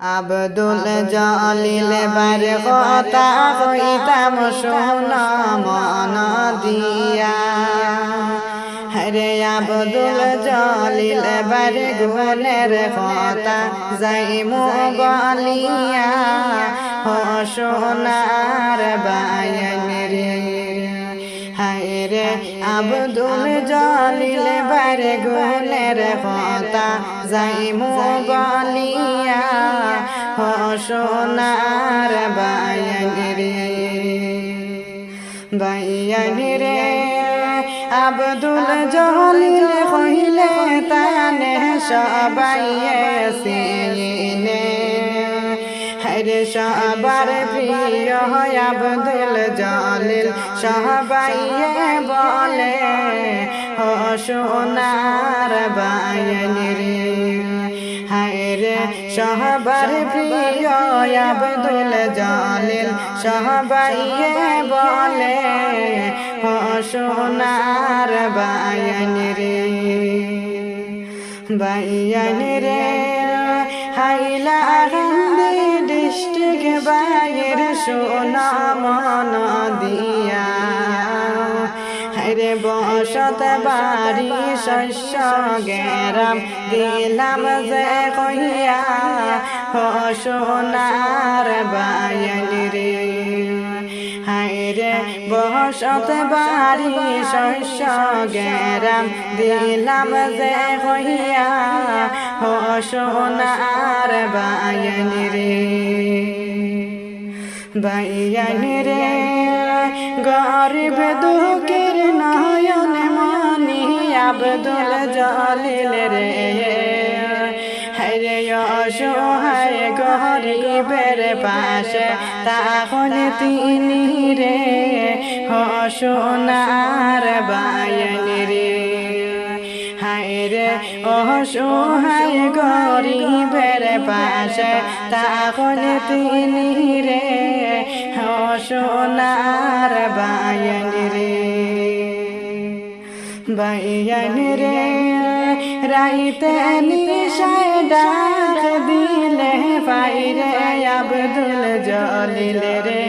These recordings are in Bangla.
আবদুল জলিল বার কথা হইতাম শোন মন দিয়া। হরে আবদুল জলিল বার গুণের কথা যাইমু বলিয়া ও সোনার বায়ন রে। হায়রে আবদুল জলিল বার গুণের কথা যাইমু বলিয়া সোনার বায়ন রে বাইয়ান রে আবদুল জলিল কহিলে, তানে সবাই সিনে হরে সবার প্রিয় হয় আবদুল জলিল, সবাই বলে, ও সোনার বায়ন রে হায়রে সহবার প্রিয় আবদুল জলিল সবাই বলে ও সোনার বায়ন রে বায়ন রে হাইলা হিন্দি ডিস্ট্রিক্ট বাইর সোনা মন বসত বাড়ি শস্য গেরাম দিলাম যে কহিয়া সোনার বায়ন রে হায়রে বসত বাড়ি শস্য গেরাম দিলাম যে কহিয়া সোনার বায়ন রে বাইয়ান রে, গরিব দুঃখের নয়ন আবদুল জলিল রে। হরে অসহায় গরিবের পাশে তখন তিনি রে। সোনার বায়ন রে। হায়রে অসহায় গরিবের পাশে তখন তিনি রে। সোনার বায়ন রে বায়ন রে রাইতে নিশায় ডাক দিলে পাইরে আবদুল জলিল রে।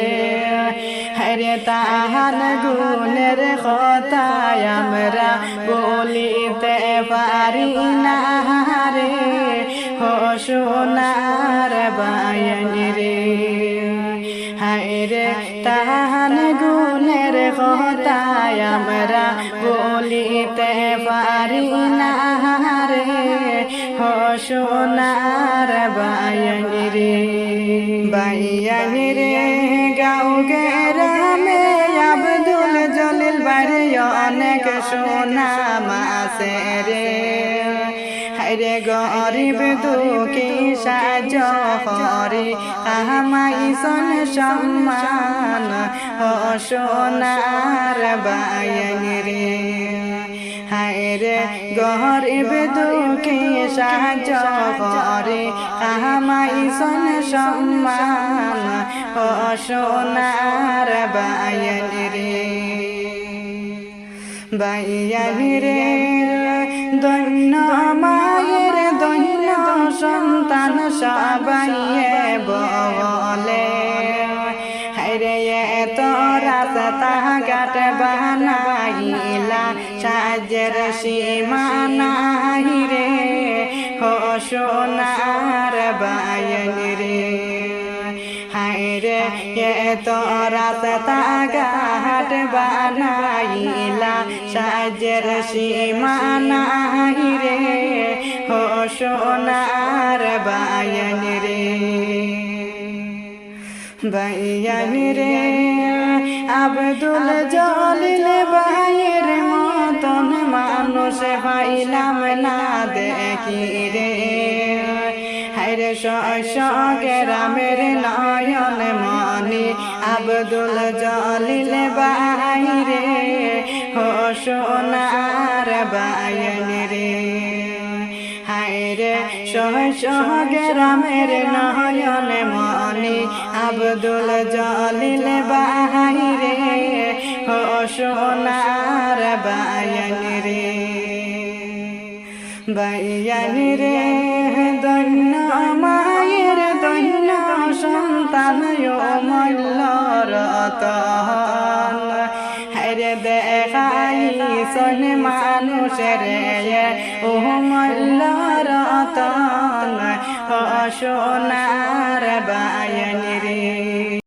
হরে তাহার গুণের কথায় আমরা বলিতে পারি না রে। হো সোনার তাহান গুণের কথায় আমরা বলিতে পারি না রে, হো সোনার বায়ন রে। বায়ন রে, গাও গেরামে আবদুল জলিল বাড়ি অনেক সোনা মাসে রে। রে গরিব দুঃখী সাজ হরি কামাই সন সম্মান, ও সোনার বায়ন রে। হায়রে গরিব দুঃখী সাজ হরি কামাই সন সম্মান, ও সোনার বায়ন রে। বাইয়ান রে দৈন্য মায়ের দৈন্য সন্তান সবাই বলে। হাইরে হরে তোরা তাহাগাট বানাইলা, সাজের সীমানাই রে হো সোনার বায়ন রে। এ তোরা তাগাট বানাইলা সাজের সীমানাই রে হো সোনার বায়ন রে বায়ন রে আবদুল জলিল বাইর মতন মানুষ পাইলাম না দেখি রে হায়রে গ্রামের নয়ন মনি। আবদুল জলিল বাইরে হো সোনার বায়ন রে হায়রে গ্রামের নয়ন মনি। আবদুল জলিল বাইরে হো সোনার বায়ন রে বাইয়ান রে পিছন মানুষের ও মল্লার তন সোনার বায়ন রে